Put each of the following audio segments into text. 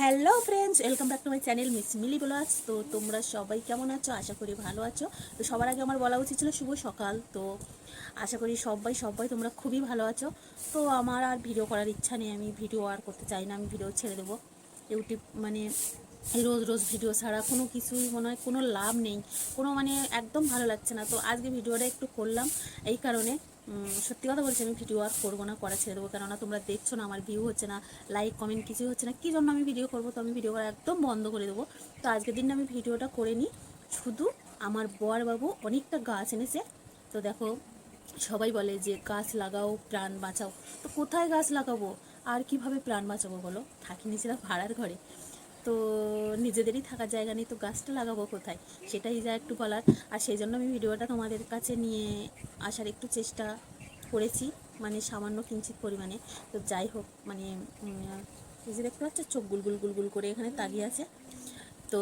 Hello friends welcome back to my channel miss Mili blogs তো তোমরা সবাই কেমন আছো? আশা করি ভালো আছো। তো সবার আগে আমার বলা উচিত ছিল শুভ সকাল। তো আশা করি সবাই সবাই তোমরা খুবই ভালো আছো। তো আমার আর ভিডিও করার ইচ্ছা নেই। আমি ভিডিও আর করতে চাই না। আমি ভিডিও ছেড়ে দেবো। ইউটিউব মানে রোজ রোজ ভিডিও ছাড়া কোনো কিছুই মনে হয় কোনো লাভ নেই। কোনো মানে একদম ভালো লাগছে না। তো আজকে ভিডিওটা একটু করলাম। এই কারণে সত্যি কথা বলছি, আমি ভিডিও আর করব না করা ছেড়ে দেবো। কেননা তোমরা দেখছ না, আমার ভিউ হচ্ছে না লাইক কমেন্ট কিছুই হচ্ছে না। কী জন্য আমি ভিডিও করব? তো আমি ভিডিও করা একদম বন্ধ করে দেবো। তো আজকের দিন আমি ভিডিওটা করে নিই। শুধু আমার বর বাবু অনেকটা গাছ এনেছে। তো দেখো, সবাই বলে যে গাছ লাগাও, প্রাণ বাঁচাও। তো কোথায় গাছ লাগাবো? আর কীভাবে প্রাণ বাঁচাবো বলো? থাকি নিজেরা ভাড়ার ঘরে। তো নিজেদেরই থাকার জায়গা নেই, তো গাছটা লাগাবো কোথায়? সেটাই যা একটু বলার। আর সেই জন্য আমি ভিডিওটা তোমাদের কাছে নিয়ে আসার একটু চেষ্টা করেছি মানে সামান্য কিঞ্চিত পরিমাণে। তো যাই হোক মানে এই যে দেখতে পাচ্ছ, চোখ গুলগুল গুলগুল করে এখানে তাকিয়ে আছে। তো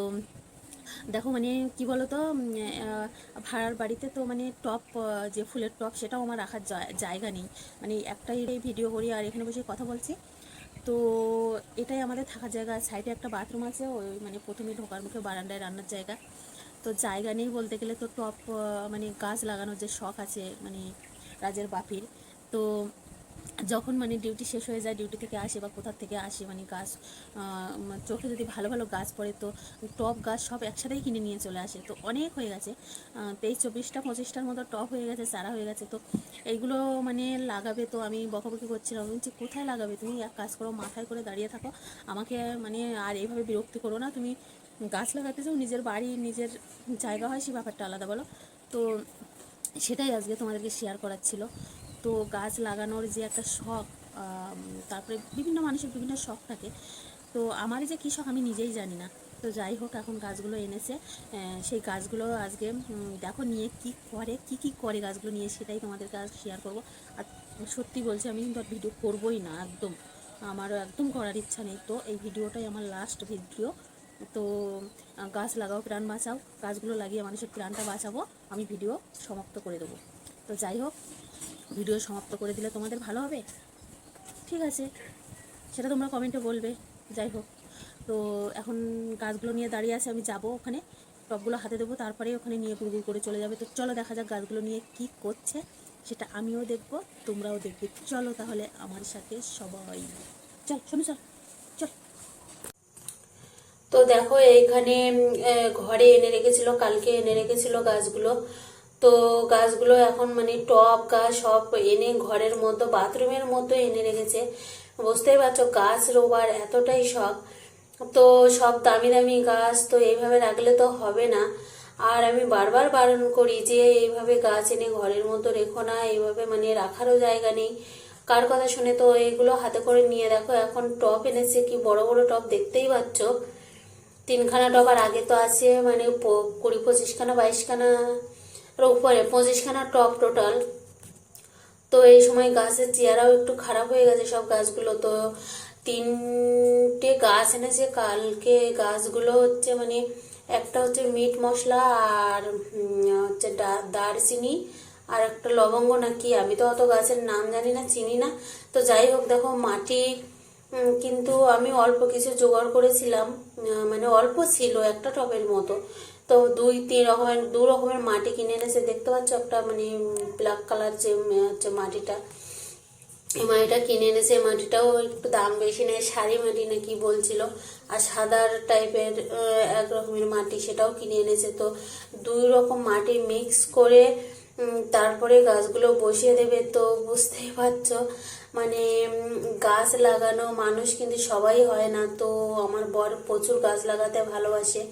দেখো মানে কি বলো তো ভাড়ার বাড়িতে তো মানে টপ যে ফুলের টপ, সেটাও আমার রাখার জায়- জায়গা নেই। মানে একটাই ভিডিও করি আর এখানে বসে কথা বলছি। তো এটাই আমাদের থাকার জায়গা। সাইডে একটা বাথরুম আছে, ওই মানে প্রথমে ঢোকার মুখে বারান্দায় রান্নার জায়গা। তো জায়গা নেই বলতে গেলে তো টপ মানে গাছ লাগানোর যে শখ আছে মানে রাজের বাপির। তো যখন মানে ডিউটি শেষ হয়ে যায় ডিউটি থেকে আসে বা কোথার থেকে আসে মানে গাছ চোখে যদি ভালো ভালো গাছ পড়ে, তো টপ গাছ সব একসাথেই কিনে নিয়ে চলে আসে। তো অনেক হয়ে গেছে। তেইশ, চব্বিশটা, পঁচিশটার মতো টপ হয়ে গেছে চারা হয়ে গেছে। তো এইগুলো মানে লাগাবে তো আমি বকাবকি করছিলাম। বলছি, কোথায় লাগাবে? তুমি এক কাজ করো, মাথায় করে দাঁড়িয়ে থাকো। আমাকে মানে আর এইভাবে বিরক্তি করো না। তুমি গাছ লাগাতে চাও নিজের বাড়ি, নিজের জায়গা হয়, সেই ব্যাপারটা আলাদা বলো। তো সেটাই আজকে তোমাদেরকে শেয়ার করার ছিল। তো গাছ লাগানোর যে একটা শখ তারপরে বিভিন্ন মানুষের বিভিন্ন শখ থাকে। তো আমারই যে কী শখ আমি নিজেই জানি না। তো যাই হোক, এখন গাছগুলো এনেছে। সেই গাছগুলো আজকে দেখো নিয়ে কি করে, কি কি করে গাছগুলো নিয়ে সেটাই তোমাদের কাছে শেয়ার করব। আর সত্যি বলছি, আমি কিন্তু আর ভিডিও করবোই না একদম। আমারও একদম করার ইচ্ছা নেই। তো এই ভিডিওটাই আমার লাস্ট ভিডিও তো গাছ লাগাও, প্রাণ বাঁচাও। গাছগুলো লাগিয়ে মানুষের প্রাণটা বাঁচাবো। আমি ভিডিও সমাপ্ত করে দেবো। তো যাই হোক ভিডিও সমাপ্ত করে দিলে তোমাদের ভালো হবে? ঠিক আছে। সেটা তোমরা কমেন্টে বলবে। যাই হোক। তো এখন গাছগুলো নিয়ে দাঁড়িয়ে আছে, আমি যাব ওখানে। টপগুলো হাতে দেবো, তারপরে ওখানে নিয়ে গুড়গুড় করে চলে যাবে। তো চলো দেখা যাক গাছগুলো নিয়ে কি করছে। সেটা আমিও দেখব, তোমরাও দেখবে। চলো তাহলে আমার সাথে সবাই। চল শোনো চল চল। তো দেখো, এইখানে ঘরে এনে রেখেছিল, কালকে এনে রেখেছিল গাছগুলো। তো গাছগুলো এখন মানে টব গাছ সব এনে ঘরের মতো, বাথরুমের মতো এনে রেখেছে। বুঝতেই পারছ, গাছ রোবার এতটাই শখ। তো সব দামি দামি গাছ তো এইভাবে রাখলে তো হবে না। আর আমি বারবার বারণ করি যে, এইভাবে গাছ এনে ঘরের মতো রেখো না, এইভাবে মানে রাখারও জায়গা নেই। কার কথা শুনে তো এইগুলো হাতে করে নিয়ে দেখো, এখন টপ এনেছে কি বড় বড় টপ দেখতেই পাচ্ছ। তিনখানা টপ আর আগে তো আছে মানে কুড়ি পঁচিশখানা, বাইশখানা আর উপরে পঁচিশখানা টপ টোটাল। তো এই সময় গাছের চেয়ারাও একটু খারাপ হয়ে গেছে সব গাছগুলো। তো তিনটে গাছ এনেছে কালকে। গাছগুলো হচ্ছে মানে একটা হচ্ছে মিট মশলা আর হচ্ছে দারচিনি আর একটা লবঙ্গ নাকি। আমি তো অত গাছের নাম জানি না, চিনি না। তো যাই হোক, দেখো মাটি কিন্তু আমি অল্প কিছু জোগাড় করেছিলাম। মানে অল্প ছিল একটা টবের মতো। তো দুই, তিন রকমের, দু রকমের মাটি কিনে এনেছে। দেখতে পাচ্ছ একটা মানে ব্ল্যাক কালার যে হচ্ছে মাটিটা। এই মাটিটা কিনে এনেছে। এই মাটিটাও একটু দাম বেশি নেয় সারি মাটি না কি বলছিল। আর সাদার টাইপের এক রকমের মাটি সেটাও কিনে এনেছে। তো দুই রকম মাটি মিক্স করে তারপরে গাছগুলো বসিয়ে দেবে। তো বুঝতেই পারছ মানে গাছ লাগানো মানুষ কিন্তু সবাই হয় না। তো আমার বর প্রচুর গাছ লাগাতে ভালোবাসে।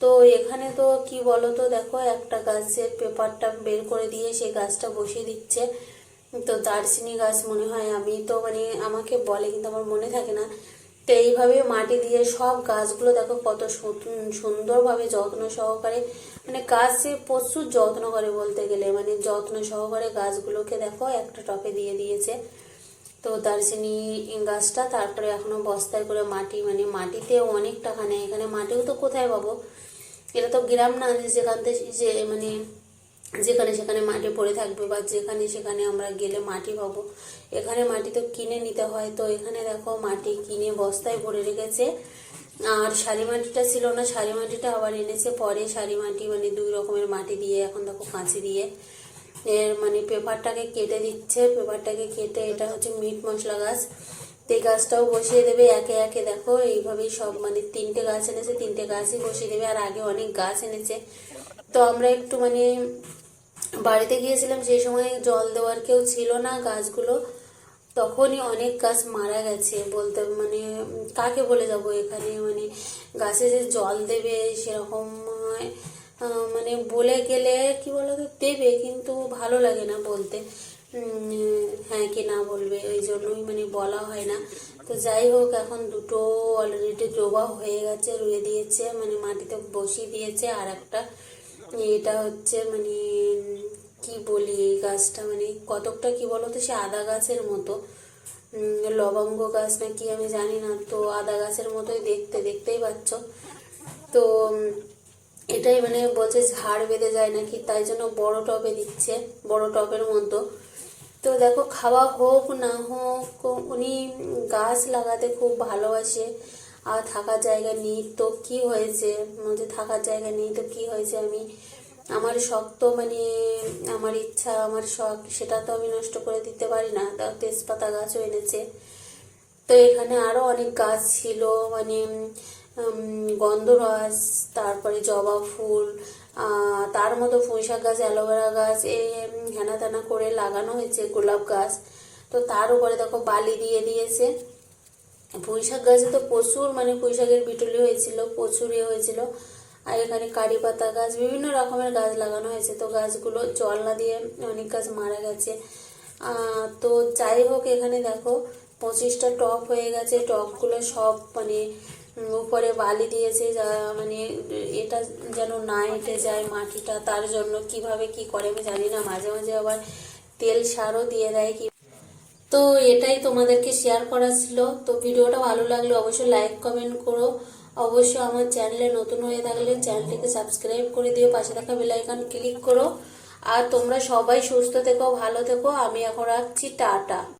তো এখানে তো কি বলো তো দেখো একটা গাছের পেপারটা বের করে দিয়ে সেই গাছটা বসিয়ে দিচ্ছে। তো দারচিনি গাছ মনে হয় আমি তো মানে আমাকে বলে কিন্তু আমার মনে থাকে না। তো এইভাবে মাটি দিয়ে সব গাছগুলো দেখো কত সুন- সুন্দরভাবে যত্ন সহকারে মানে গাছে প্রচুর যত্ন করে বলতে গেলে মানে যত্ন সহকারে গাছগুলোকে দেখো একটা টপে দিয়ে দিয়েছে। তো দারচিনি গাছটা, তারপরে এখনও বস্তায় করে মাটি মানে মাটিতে নেয়। এখানে মাটিও তো কোথায় পাবো? এটা তো গ্রাম না, যে যেখান থেকে, যে মানে যেখানে সেখানে মাটি পড়ে থাকবে বা যেখানে সেখানে আমরা গেলে মাটি পাবো। এখানে মাটি তো কিনে নিতে হয়। তো এখানে দেখো মাটি কিনে বস্তায় ভরে রেখেছে। আর শাড়ি মাটিটা ছিল না শাড়ি মাটিটা আবার এনেছে। পরে শাড়ি মাটি মানে দুই রকমের মাটি দিয়ে, এখন দেখো কাঁচি দিয়ে। এর মানে পেপারটাকে কেটে দিচ্ছে। পেপারটাকে কেটে এটা হচ্ছে মিট মশলা গাছ। এই গাছটাও বসিয়ে দেবে একে একে। দেখো, এইভাবেই সব মানে তিনটে গাছ এনেছে, তিনটে গাছই বসিয়ে দেবে। আর আগে অনেক গাছ এনেছে। তো আমরা একটু মানে বাড়িতে গিয়েছিলাম, সেই সময় জল দেওয়ার কেউ ছিল না গাছগুলো। তখনই অনেক গাছ মারা গেছে বলতে মানে কাকে বলে যাব এখানে? মানে গাছে যে জল দেবে সেরকম মানে বলে গেলে কি বলতো, দেবে কিন্তু ভালো লাগে না বলতে। হ্যাঁ কি না বলবে ওই জন্যই মানে বলা হয় না। তো যাই হোক, এখন দুটো অলরেডি ডোবা হয়ে গেছে, রুয়ে দিয়েছে মানে মাটিতে বসিয়ে দিয়েছে। আর একটা এটা হচ্ছে মানে কি বলি, এই গাছটা মানে কতকটা কি বলতো, সে আদা গাছের মতো। লবঙ্গ গাছ না কি আমি জানি না, তো আদা গাছের মতোই দেখতে, দেখতেই পাচ্ছ। তো এটাই মানে বলছে ঝাড় বেঁধে যায় নাকি, তাই জন্য বড় টবে দিচ্ছে, বড় টবের মতো। তো দেখো, খাওয়া হোক না হোক, উনি গাছ লাগাতে খুব ভালোবাসে। আর থাকার জায়গা নেই তো কি হয়েছে? বলছে, থাকার জায়গা নেই তো কি হয়েছে? আমি, আমার শখ তো মানে আমার ইচ্ছা, আমার শখ, সেটা তো আমি নষ্ট করে দিতে পারি না। তাও তেজপাতা গাছও এনেছে। তো এখানে আরও অনেক গাছ ছিল মানে উম, গন্ধরাজ তারপরে জবা ফুল তার মতো পুঁইশাক গাছ অ্যালোভেরা গাছ এই হেনা তেনা করে লাগানো হয়েছে গোলাপ গাছ। তো তার উপরে দেখো বালি দিয়ে দিয়েছে। পুঁইশাক গাছে তো প্রচুর মানে পুঁইশাকের বিটুলি হয়েছিল প্রচুর ইয়ে হয়েছিল। আর এখানে কারি পাতা গাছ বিভিন্ন রকমের গাছ লাগানো হয়েছে। তো গাছগুলো জল না দিয়ে অনেক গাছ মারা গেছে। তো যাই হোক এখানে দেখো পঁচিশটা টপ হয়ে গেছে। টপগুলো সব মানে উপরে বালি দিয়েছে, যা মানে এটা যেন না এঁটে যায় মাটিটা, তার জন্য কীভাবে কি করে আমি জানি না। মাঝে মাঝে আবার তেল সারও দিয়ে দেয় কি। তো এটাই তোমাদেরকে শেয়ার করা ছিল। তো ভিডিওটা ভালো লাগলে অবশ্যই লাইক কমেন্ট করো। অবশ্যই আমার চ্যানেলে নতুন হয়ে থাকলে চ্যানেলটিকে সাবস্ক্রাইব করে দিও। পাশে থাকা বেল আইকন ক্লিক করো। আর তোমরা সবাই সুস্থ থেকো, ভালো থেকো। আমি এখন রাখছি, টাটা।